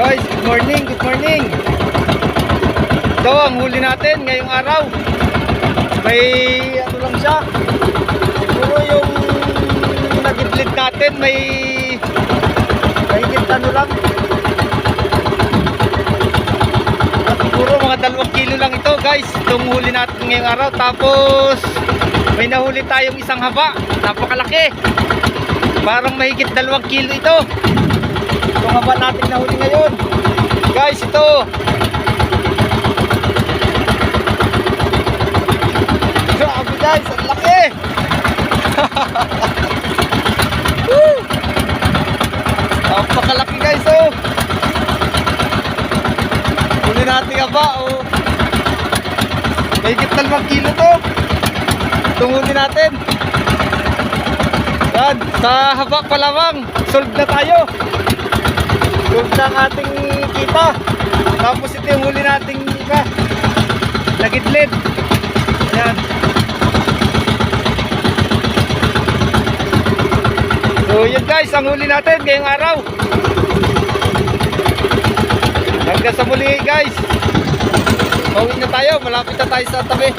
Guys, good morning, good morning. Ito ang huli natin ngayong araw. May ano lang siya. Siguro yung nagiblit natin may mahigit ano lang. At siguro mga dalawang kilo lang ito guys. Itong huli natin ngayong araw. Tapos may nahuli tayong isang haba. Napakalaki. Parang mahigit dalawang kilo ito. Itong haba natin nahuli ngayon. Guys, ito. Grabe guys, ang laki. Woo! Napakalaki guys, oh. Huli natin haba, oh. Mahigit dalawang kilo to. Itong huli natin. Yan, sa haba pa lamang, solve na tayo. Solve na ang ating kita. Tapos ito yung huli nating iba. Nagidlid. Yan. So yun guys, ang huli natin ngayong araw. Hanggang sa muli guys. Pauwi na tayo, malapit na tayo sa tabi.